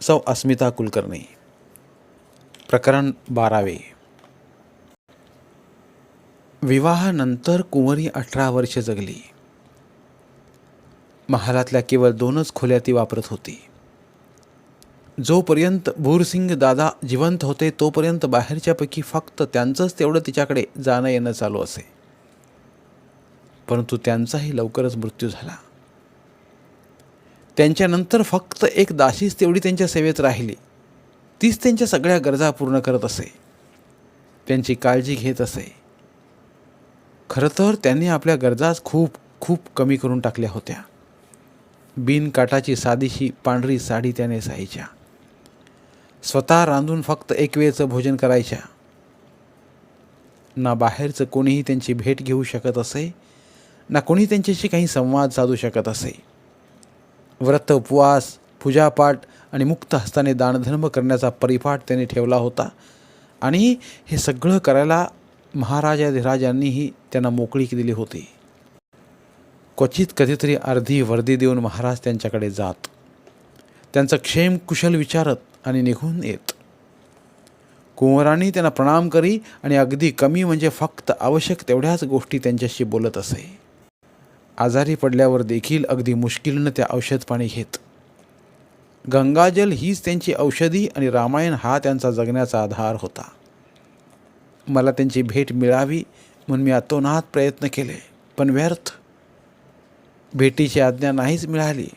सौ अस्मिता कुलकर्णी. प्रकरण बारावे. विवाहानंतर कुंवरी अठरा वर्षे जगली. महालातल्या केवळ दोनच खोल्या ती वापरत होती. जोपर्यंत भूरसिंग दादा जिवंत होते तोपर्यंत बाहेरच्यापैकी फक्त त्यांचंच तेवढं तिच्याकडे जाणं येणं चालू असे. परंतु त्यांचाही लवकरच मृत्यू झाला. त्यांच्यानंतर फक्त एक दासीच तेवढी त्यांच्या सेवेत राहिली. तीच त्यांच्या सगळ्या गरजा पूर्ण करत असे. त्यांची काळजी घेत असे. खरं तर त्यांनी आपल्या गरजाच खूप खूप कमी करून टाकल्या होत्या. बिनकाटाची साधीशी पांढरी साडी त्या नेसायच्या स्वतः रांधून फक्त एक वेळचं भोजन करायच्या. ना बाहेरचं कोणीही त्यांची भेट घेऊ शकत असे ना कोणी त्यांच्याशी काही संवाद साधू शकत असे. व्रत उपवास पूजापाठ आणि मुक्त हस्ताने दानधर्म करण्याचा परिपाठ त्याने ठेवला होता. आणि हे सगळं करायला महाराजाधिराजांनीही त्यांना मोकळीक दिली होती. क्वचित कधीतरी अर्धी वर्दी देऊन महाराज त्यांच्याकडे जात. त्यांचं क्षेम कुशल विचारत आणि निघून येत. कुंवरांनी त्यांना प्रणाम करी आणि अगदी कमी म्हणजे फक्त आवश्यक तेवढ्याच गोष्टी त्यांच्याशी बोलत असे. आजारी पडल्यावर देखील अगदी मुश्किलनं त्या औषध पाणी घेत. गंगाजल हीच त्यांची औषधी आणि रामायण हा त्यांचा जगण्याचा आधार होता. मला त्यांची भेट मिळावी म्हणून मी अतोनात प्रयत्न केले पण व्यर्थ. भेटीची आज्ञा नाहीच मिळाली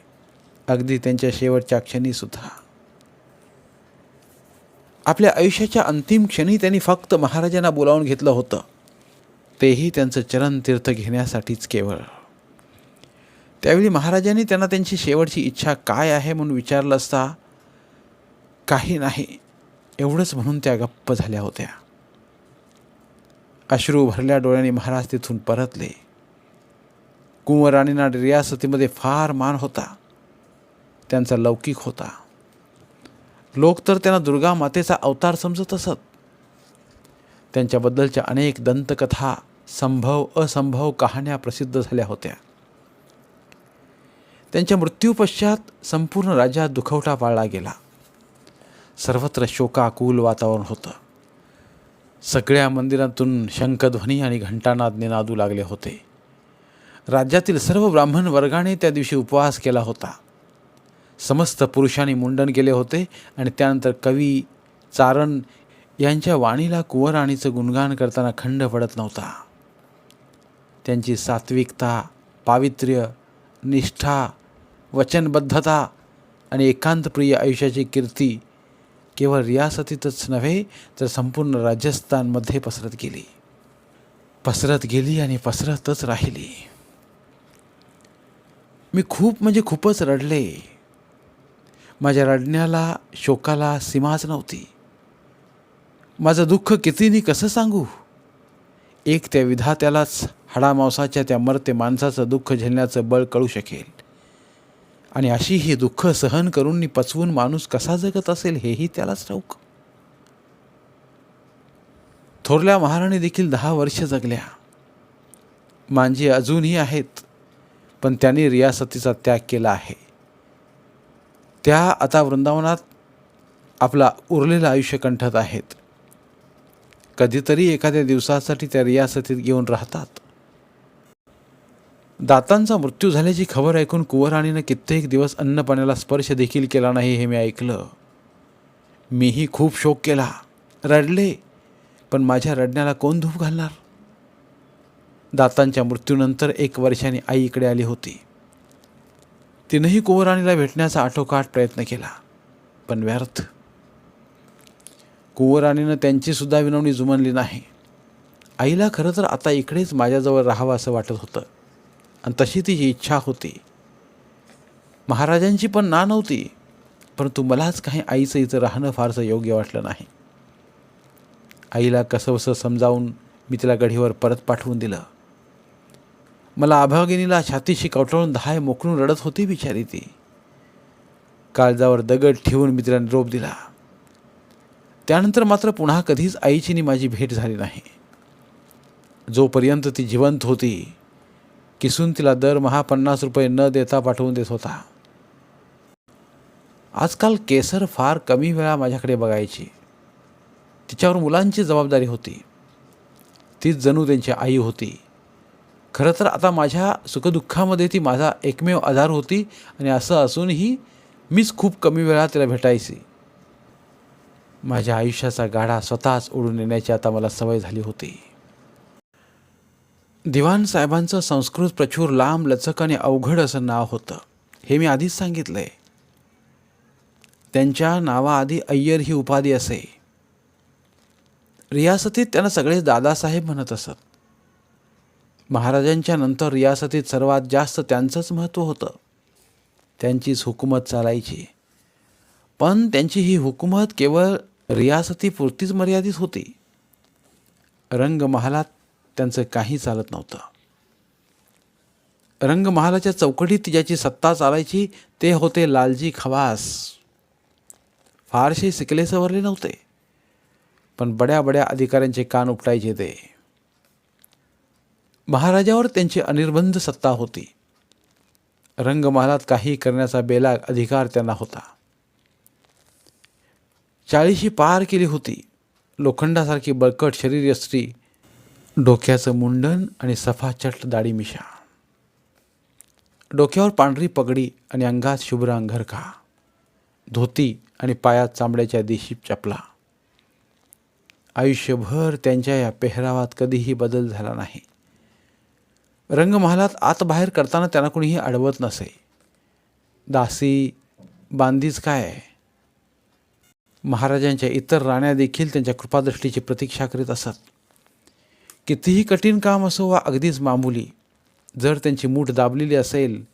अगदी त्यांच्या शेवटच्या क्षणीसुद्धा आपल्या आयुष्याच्या अंतिम क्षणी त्यांनी फक्त महाराजांना बोलावून घेतलं होतं. तेही त्यांचं चरणतीर्थ घेण्यासाठीच केवळ. त्यावेळी महाराजांनी त्यांना त्यांची शेवटची इच्छा काय आहे म्हणून विचारलं असता काही नाही एवढंच म्हणून त्या गप्प झाल्या होत्या. अश्रू भरल्या डोळ्यांनी महाराज तिथून परतले. कुंवराणींना रियासतीमध्ये फार मान होता. त्यांचा लौकिक होता. लोक तर त्यांना दुर्गा मातेचा अवतार समजत असत. त्यांच्याबद्दलच्या अनेक दंतकथा संभव असंभव कहाण्या प्रसिद्ध झाल्या होत्या. त्यांच्या मृत्यूपश्चात संपूर्ण राज्यात दुखवटा पाळला गेला. सर्वत्र शोकाकुल वातावरण होतं. सगळ्या मंदिरातून शंखध्वनी आणि घंटानाद निनादू लागले होते. राज्यातील सर्व ब्राह्मण वर्गाने त्या दिवशी उपवास केला होता. समस्त पुरुषांनी मुंडन केले होते आणि त्यानंतर कवी चारण यांच्या वाणीला कुंवराणीचं गुणगान करताना खंड पडत नव्हता. त्यांची सात्विकता पावित्र्य निष्ठा वचनबद्धता आणि एकांतप्रिय आयुष्याची कीर्ती केवळ रियासतीतच नव्हे तर संपूर्ण राजस्थानमध्ये पसरत गेली. पसरत गेली आणि पसरतच राहिली. मी खूप म्हणजे खूपच रडले. माझ्या रडण्याला शोकाला सीमाच नव्हती. माझं दुःख कितीनी कसं सांगू? एक त्या विधात्यालाच हाडामांसाच्या त्या मरते माणसाचं दुःख झेलण्याचं बळ कळू शकेल. आणि अशी ही दुःख सहन करून पचवून माणूस कसा जगत असेल हेही त्यालाच ठाऊक. थोरल्या महाराणी देखील दहा वर्ष जगल्या. मांजी अजूनही आहेत पण त्यांनी रियासतीचा त्याग केला आहे. त्या आता वृंदावनात आपला उरलेलं आयुष्य कंठत आहेत. कधीतरी एखाद्या दिवसासाठी त्या रियासतीत घेऊन राहतात. दातांचा मृत्यू झाल्याची खबर ऐकून कुंवराणीनं कित्येक दिवस अन्नपाण्याला स्पर्श देखील केला नाही हे मी ऐकलं. मीही खूप शोक केला. रडले. पण माझ्या रडण्याला कोण धूप घालणार? दातांच्या मृत्यूनंतर एक वर्षाने आई इकडे आली होती. तिनंही कुंवराणीला भेटण्याचा आटोकाट प्रयत्न केला पण व्यर्थ. कुंवराणीनं त्यांचीसुद्धा विनवणी जुमनली नाही. आईला खरं तर आता इकडेच माझ्याजवळ राहावं असं वाटत होतं. आणि तशी तिची इच्छा होती. महाराजांची पण ना नव्हती परंतु मलाच काही आईचं इथं राहणं फारसं योग्य वाटलं नाही. आईला कसंबसं समजावून मी तिला गढीवर परत पाठवून दिलं. मला अभागिनीला छातीशी कवटळून दहाय मोकळून रडत होती बिचारी ती. काळजावर दगड ठेवून मी तिला निरोप दिला. त्यानंतर मात्र पुन्हा कधीच आईची आणि माझी भेट झाली नाही. जोपर्यंत ती जिवंत होती किसून तिला दरमहा पन्नास रुपये न देता पाठवून देत होता. आजकाल केसर फार कमी वेळा माझ्याकडे बघायची. तिच्यावर मुलांची जबाबदारी होती. तीच जणू त्यांची आई होती. खरं तर आता माझ्या सुखदुःखामध्ये ती माझा एकमेव आधार होती आणि असं असूनही मीच खूप कमी वेळा तिला भेटायची. माझ्या आयुष्याचा गाडा स्वतःच ओढून येण्याची आता मला सवय झाली होती. दिवाण साहेबांचं संस्कृत प्रचूर लांब लचक आणि अवघड असं नाव होतं. हे मी आधीच सांगितलंय. त्यांच्या नावाआधी अय्यर ही उपाधी असे. रियासतीत त्यांना सगळे दादासाहेब म्हणत असत. महाराजांच्या नंतर रियासतीत सर्वात जास्त त्यांचंच महत्त्व होतं. त्यांचीच हुकूमत चालायची. पण त्यांची ही हुकूमत केवळ रियासतीपुरतीच मर्यादित होती. रंगमहालात त्यांचं काही चालत नव्हतं. रंगमहालाच्या चौकटीत ज्याची सत्ता चालायची ते होते लालजी खवास. फारसे शिकले सवरले नव्हते पण बड्या बड्या अधिकाऱ्यांचे कान उपटायचे ते. महाराजावर त्यांची अनिर्बंध सत्ता होती. रंगमहालात काही करण्याचा बेलाग अधिकार त्यांना होता. चाळीशी पार केली होती. लोखंडासारखी बळकट शरीर स्त्री डोक्याचं मुंडन आणि सफाचट दाढी मिशा. डोक्यावर पांढरी पगडी आणि अंगात शुभ्र अंगरखा. धोती आणि पायात चांबड्याच्या देशी चपला. आयुष्यभर त्यांच्या या पेहरावात कधीही बदल झाला नाही. रंगमहालात आत बाहेर करताना त्यांना कोणीही अडवत नसे. दासी बांधीच काय? महाराजांच्या इतर राण्या देखील त्यांच्या कृपादृष्टीची प्रतीक्षा करीत असत. कितीही कठीण काम असो वा अगदीच मामुली. जर त्यांची मूठ दाबलेली असेल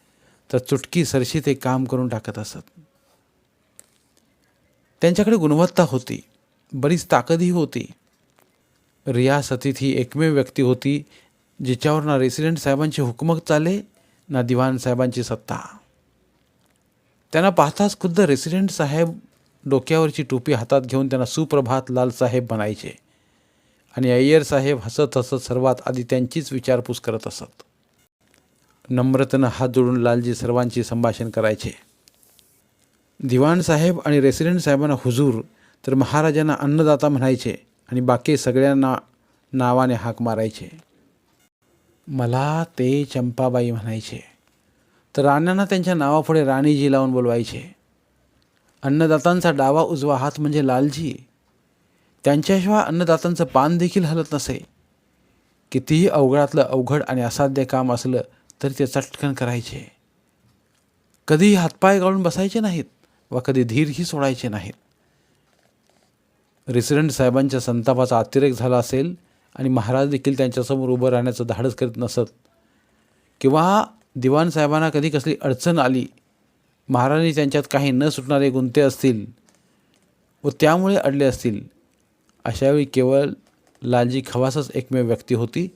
तर चुटकी सरशी ते काम करून टाकत असत. त्यांच्याकडे गुणवत्ता होती बरीच ताकदही होती. रियासतीत ही एकमेव व्यक्ती होती जिच्यावर ना रेसिडेंट साहेबांची हुकमत चाले ना दिवाण साहेबांची सत्ता. त्यांना पाहताच खुद्द रेसिडेंट साहेब डोक्यावरची टोपी हातात घेऊन त्यांना सुप्रभात लाल साहेब म्हणायचे आणि अय्यर साहेब हसत हसत सर्वात आधी त्यांचीच विचारपूस करत असत. नम्रतनं हात जोडून लालजी सर्वांची संभाषण करायचे. दिवाण साहेब आणि रेसिडेंट साहेबांना हुजूर तर महाराजांना अन्नदाता म्हणायचे आणि बाकी सगळ्यांना नावाने हाक मारायचे. मला ते चंपाबाई म्हणायचे. तर राण्यांना त्यांच्या नावापुढे राणीजी लावून बोलवायचे. अन्नदातांचा डावा उजवा हात म्हणजे लालजी त्यांच्याशिवाय अन्नदातांचं पान देखील हलत नसे. कितीही अवघडातलं अवघड आणि असाध्य काम असलं तरी ते चटकन करायचे. कधीही हातपाय गाळून बसायचे नाहीत वा कधी धीरही सोडायचे नाहीत. रेसिडेंट साहेबांच्या संतापाचा अतिरेक झाला असेल आणि महाराज देखील त्यांच्यासमोर उभं राहण्याचं धाडस करीत नसत किंवा दिवाण साहेबांना कधी कसली अडचण आली महाराजांनी त्यांच्यात काही न सुटणारे गुंते असतील व त्यामुळे अडले असतील अशावेळी केवळ लालजी खवासच एकमेव व्यक्ती होती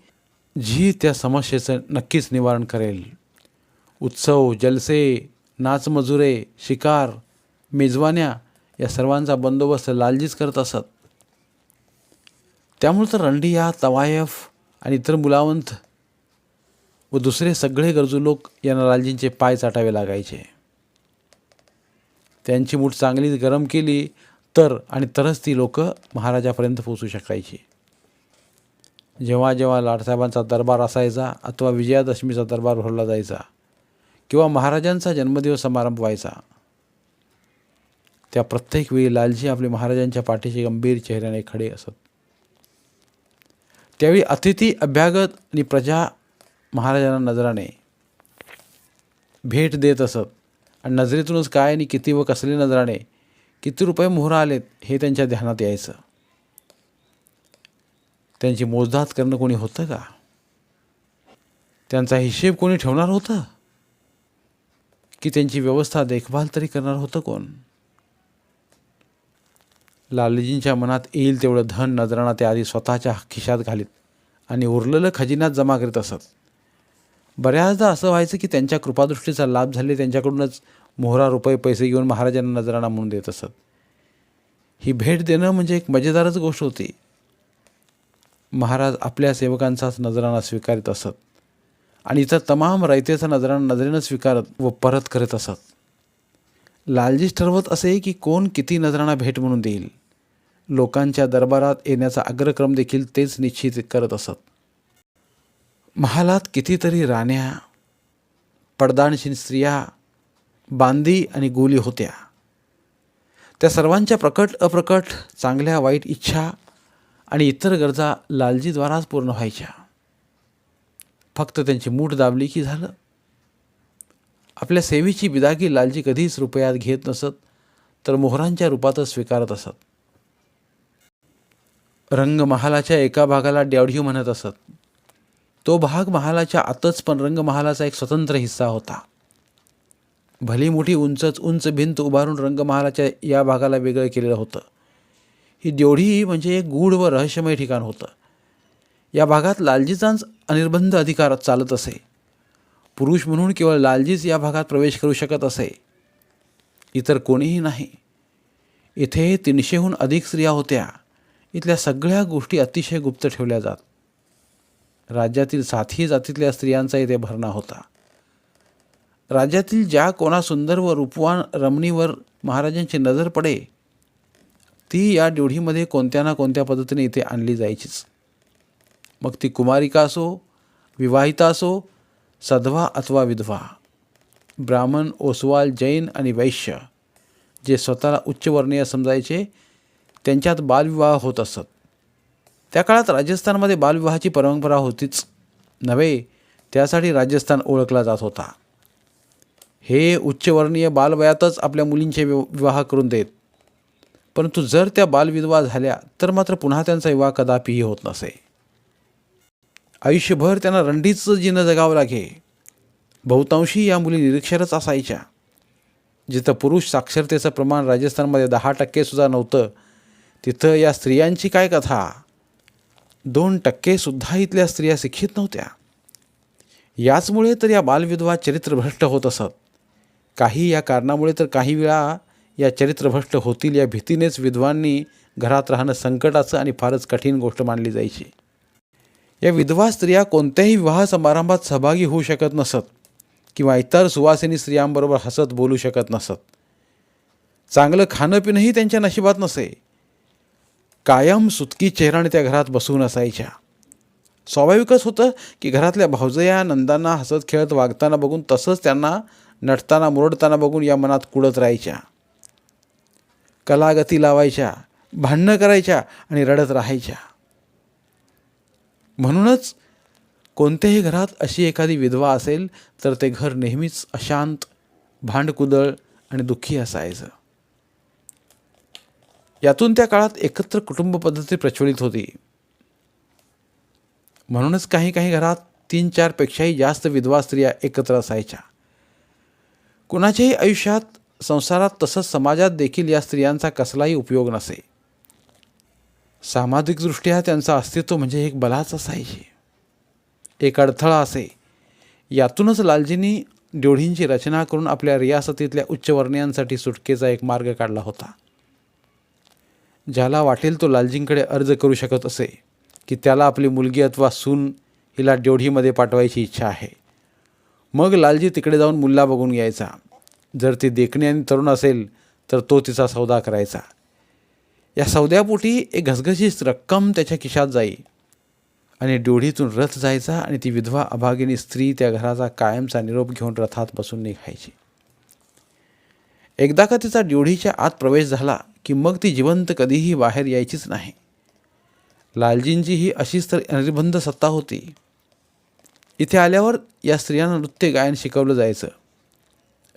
जी त्या समस्येचं नक्कीच निवारण करेल. उत्सव जलसे नाचमजुरे शिकार मेजवान्या या सर्वांचा बंदोबस्त लालजीच करत असत. त्यामुळे तर रंडिया तवायफ आणि इतर मुलावंत व दुसरे सगळे गरजू लोक यांना लालजींचे पाय चाटावे लागायचे. त्यांची मूठ चांगली गरम केली तर आणि तरच ती लोक महाराजापर्यंत पोचू शकायची. जेव्हा जेव्हा लाडसाहेबांचा दरबार असायचा अथवा विजयादशमीचा दरबार भरला जायचा किंवा महाराजांचा जन्मदिवस समारंभ व्हायचा त्या प्रत्येक वेळी लालजी आपले महाराजांच्या पाठीशी गंभीर चेहऱ्याने खडे असत. त्यावेळी अतिथी अभ्यागत आणि प्रजा महाराजांना नजराने भेट देत असत. आणि नजरेतूनच काय आणि किती व कसले नजराने किती रुपये मोहरा आलेत हे त्यांच्या ध्यानात यायचं. त्यांची मोजदात करणं कोणी होतं का? त्यांचा हिशेब कोणी ठेवणार होतं? की त्यांची व्यवस्था देखभाल तरी करणार होतं कोण? लालजींच्या मनात येईल तेवढं धन नजराणा ते आधी स्वतःच्या खिशात घालीत आणि उरलेलं खजिन्यात जमा करीत असत. बऱ्याचदा असं व्हायचं की त्यांच्या कृपादृष्टीचा लाभ झाले त्यांच्याकडूनच मोहरा रुपये पैसे घेऊन महाराजांना नजराणा म्हणून देत असत. ही भेट देणं म्हणजे एक मजेदारच गोष्ट होती. महाराज आपल्या सेवकांचाच नजराणा स्वीकारित असत. आणि इतर तमाम रयतेचा नजराणा नजरेनं स्वीकारत व परत करत असत. लालजीच ठरवत असे की कोण किती नजराणा भेट म्हणून देईल. लोकांच्या दरबारात येण्याचा अग्रक्रम देखील तेच निश्चित करत असत. महालात कितीतरी राण्या पडदानशीन स्त्रिया बांदी आणि गोली होत्या. त्या सर्वांच्या प्रकट अप्रकट चांगल्या वाईट इच्छा आणि इतर गरजा लालजीद्वाराच पूर्ण व्हायच्या. फक्त त्यांची मूठ दाबली की झालं. आपल्या सेवेची बिदागी लालजी कधीच रुपयात घेत नसत तर मोहरांच्या रूपातच स्वीकारत असत. रंगमहालाच्या एका भागाला ड्यावढी म्हणत असत. तो भाग महालाच्या आतच पण रंगमहालाचा एक स्वतंत्र हिस्सा होता. भली मोठी उंचच उंच भिंत उभारून रंगमहालाच्या या भागाला वेगळं केलेलं होतं. ही देवढी म्हणजे एक गूढ व रहस्यमय ठिकाण होतं. या भागात लालजीचाच अनिर्बंध अधिकार चालत असे. पुरुष म्हणून केवळ लालजीच या भागात प्रवेश करू शकत असे. इतर कोणीही नाही. इथे तीनशेहून अधिक स्त्रिया होत्या. इथल्या सगळ्या गोष्टी अतिशय गुप्त ठेवल्या जात. राज्यातील सातही जातीतल्या स्त्रियांचा इथे भरणा होता. राज्यातील ज्या कोणा सुंदर व रूपवान रमणीवर महाराजांची नजर पडे ती या ड्युढीमध्ये कोणत्या ना कोणत्या पद्धतीने इथे आणली जायचीच. मग ती कुमारिका असो विवाहिता असो सधवा अथवा विधवा ब्राह्मण ओसवाल जैन आणि वैश्य जे स्वतःला उच्चवर्णीय समजायचे त्यांच्यात बालविवाह होत असत. त्या काळात राजस्थानमध्ये बालविवाहाची परंपरा होतीच नव्हे त्यासाठी राजस्थान ओळखला जात होता. हे उच्चवर्णीय बालवयातच आपल्या मुलींचे विवाह करून देत. परंतु जर त्या बालविधवा झाल्या तर मात्र पुन्हा त्यांचा विवाह कदापिही होत नसे. आयुष्यभर त्यांना रंडीचं जिनं जगावं लागे. बहुतांशी या मुली निरीक्षरच असायच्या. जिथं पुरुष साक्षरतेचं प्रमाण राजस्थानमध्ये दहा टक्केसुद्धा नव्हतं तिथं या स्त्रियांची काय कथा? दोन टक्केसुद्धा इथल्या स्त्रिया शिक्षित नव्हत्या. याचमुळे तर या बालविधवा चरित्रभ्रष्ट होत असत. काही या कारणामुळे तर काही वेळा या चरित्रभ्रष्ट होतील या भीतीनेच विधवांनी घरात राहणं संकटाचं आणि फारच कठीण गोष्ट मानली जायची. या विधवा स्त्रिया कोणत्याही विवाह समारंभात सहभागी होऊ शकत नसत किंवा इतर सुवासिनी स्त्रियांबरोबर हसत बोलू शकत नसत. चांगलं खाणं पिणंही त्यांच्या नशिबात नसे. कायम सुतकी चेहराने त्या घरात बसून असायच्या. स्वाभाविकच होतं की घरातल्या भावजया नंदांना हसत खेळत वागताना बघून तसंच त्यांना नटताना मुरडताना बघून या मनात कुडत राहायच्या. कलागती लावायच्या भांडणं करायच्या आणि रडत राहायच्या. म्हणूनच कोणत्याही घरात अशी एखादी विधवा असेल तर ते घर नेहमीच अशांत भांडकुदळ आणि दुःखी असायचं. यातून त्या काळात एकत्र कुटुंब पद्धती प्रचलित होती. म्हणूनच काही काही घरात तीन चारपेक्षाही जास्त विधवा स्त्रिया एकत्र असायच्या. कुणाच्याही आयुष्यात संसारात तसंच समाजात देखील या स्त्रियांचा कसलाही उपयोग नसे. सामाजिकदृष्ट्या त्यांचं अस्तित्व म्हणजे एक बलाच असायचे एक अडथळा असे. यातूनच लालजींनी ड्योढींची रचना करून आपल्या रियासतीतल्या उच्चवर्णीयांसाठी सुटकेचा एक मार्ग काढला होता. ज्याला वाटेल तो लालजींकडे अर्ज करू शकत असे की त्याला आपली मुलगी अथवा सून हिला ड्योढीमध्ये पाठवायची इच्छा आहे. मग लालजी तिकडे जाऊन मुल्ला बघून घ्यायचा. जर ती देखणी आणि तरुण असेल तर तो तिचा सौदा करायचा. या सौद्यापोटी एक घसघशीत रक्कम त्याच्या खिशात जाई. आणि ड्योढीतून रथ जायचा आणि ती विधवा अभागिनी स्त्री त्या घराचा कायमचा निरोप घेऊन रथात बसून निघायची. एकदा का तिचा ड्योढीच्या आत प्रवेश झाला की मग ती जिवंत कधीही बाहेर यायचीच नाही. लालजींची ही अशीच तर अनिर्बंध सत्ता होती. इथे आल्यावर या स्त्रियांना नृत्य गायन शिकवलं जायचं.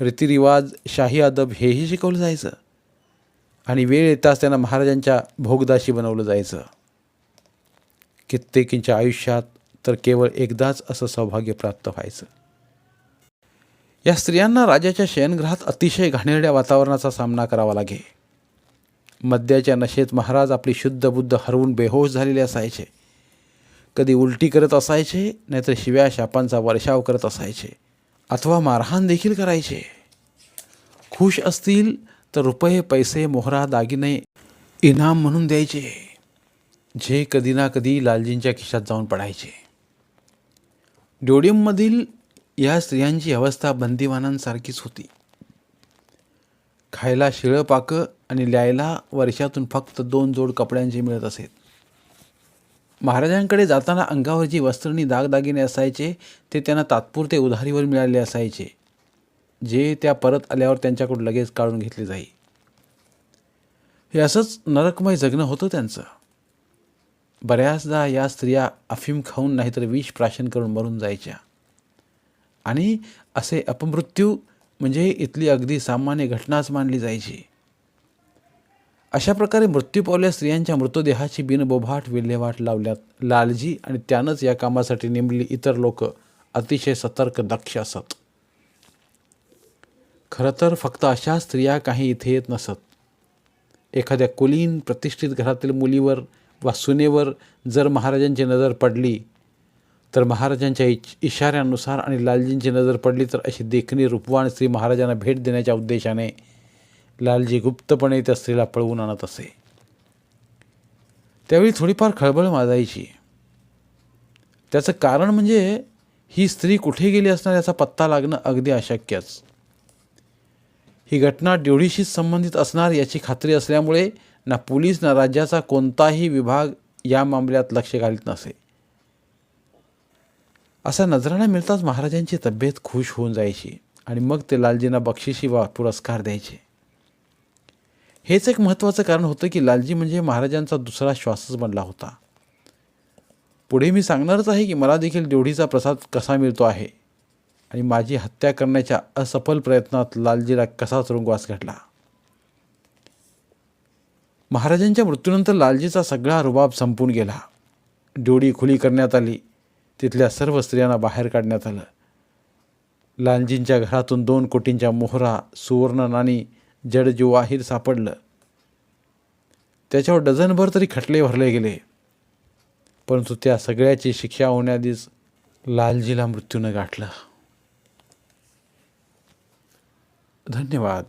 रीतिरिवाज शाही अदब हेही शिकवलं जायचं. आणि वेळ येताच त्यांना महाराजांच्या भोगदाशी बनवलं जायचं. कित्येकींच्या आयुष्यात तर केवळ एकदाच असं सौभाग्य प्राप्त व्हायचं. या स्त्रियांना राजाच्या शयनगृहात अतिशय घाणेरड्या वातावरणाचा सामना करावा लागे. मद्याच्या नशेत महाराज आपली शुद्ध बुद्ध हरवून बेहोश झालेले असायचे. कधी उलटी करत असायचे नाहीतर शिव्या शापांचा वर्षाव करत असायचे. अथवा मारहाण देखील करायचे. खुश असतील तर रुपये पैसे मोहरा दागिने इनाम म्हणून द्यायचे. जे कधी ना कधी लालजींच्या खिशात जाऊन पडायचे. डोडियममधील या स्त्रियांची अवस्था बंदिवानांसारखीच होती. खायला शिळं पाकं आणि ल्यायला वर्षातून फक्त दोन जोड कपड्यांचे मिळत असेत. महाराजांकडे जाताना अंगावर जी वस्त्रणी दागदागिने असायचे ते त्यांना तात्पुरते उधारीवर मिळाले असायचे जे त्या परत आल्यावर त्यांच्याकडून लगेच काढून घेतले जाई. हे असंच नरकमय जगणं होतं त्यांचं. बऱ्याचदा या स्त्रिया अफीम खाऊन नाहीतर विष प्राशन करून मरून जायच्या. आणि असे अपमृत्यू म्हणजे इथली अगदी सामान्य घटनाच मानली जायची. अशा प्रकारे मृत्यू पावल्या स्त्रियांच्या मृतदेहाची बिनबोभाट विल्हेवाट लावल्यात. लालजी आणि त्यानंच या कामासाठी नेमली इतर लोक. अतिशय सतर्क दक्ष असत. खरं तर फक्त अशा स्त्रिया काही इथे येत नसत. एखाद्या कुलीन प्रतिष्ठित घरातील मुलीवर वा सुनेवर जर महाराजांची नजर पडली तर महाराजांच्या इच इशाऱ्यानुसार आणि लालजींची नजर पडली तर अशी देखणी रूपवान स्त्री महाराजांना भेट देण्याच्या उद्देशाने लालजी गुप्तपणे त्या स्त्रीला पळवून आणत असे. त्यावेळी थोडीफार खळबळ माजायची. त्याचं कारण म्हणजे ही स्त्री कुठे गेली असणार याचा पत्ता लागणं अगदी अशक्यच. ही घटना ड्योढीशीच संबंधित असणार याची खात्री असल्यामुळे ना पोलीस ना राज्याचा कोणताही विभाग या मामल्यात लक्ष घालीत नसे. असा नजराणा मिळताच महाराजांची तब्येत खुश होऊन जायची आणि मग ते लालजींना बक्षिशी वा पुरस्कार द्यायचे. हेच एक महत्त्वाचं कारण होतं की लालजी म्हणजे महाराजांचा दुसरा श्वासच बनला होता. पुढे मी सांगणारच आहे की मला देखील देवढीचा प्रसाद कसा मिळतो आहे आणि माझी हत्या करण्याच्या असफल प्रयत्नात लालजीला कसा तुरुंगवास घडला. महाराजांच्या मृत्यूनंतर लालजीचा सगळा रुबाब संपून गेला. ड्योडी खुली करण्यात आली. तिथल्या सर्व स्त्रियांना बाहेर काढण्यात आलं. लालजींच्या घरातून दोन कोटींच्या मोहरा सुवर्ण नाणी जड जुवाहीर सापडलं. त्याच्यावर डझनभर तरी खटले भरले गेले. परंतु त्या सगळ्याची शिक्षा होण्याआधीच लालजीला मृत्यूनं गाठलं. धन्यवाद.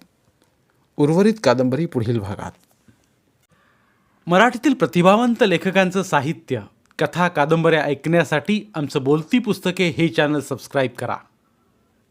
उर्वरित कादंबरी पुढील भागात. मराठीतील प्रतिभावंत लेखकांचं साहित्य कथा कादंबऱ्या ऐकण्यासाठी आमचं बोलती पुस्तके हे चॅनल सबस्क्राईब करा.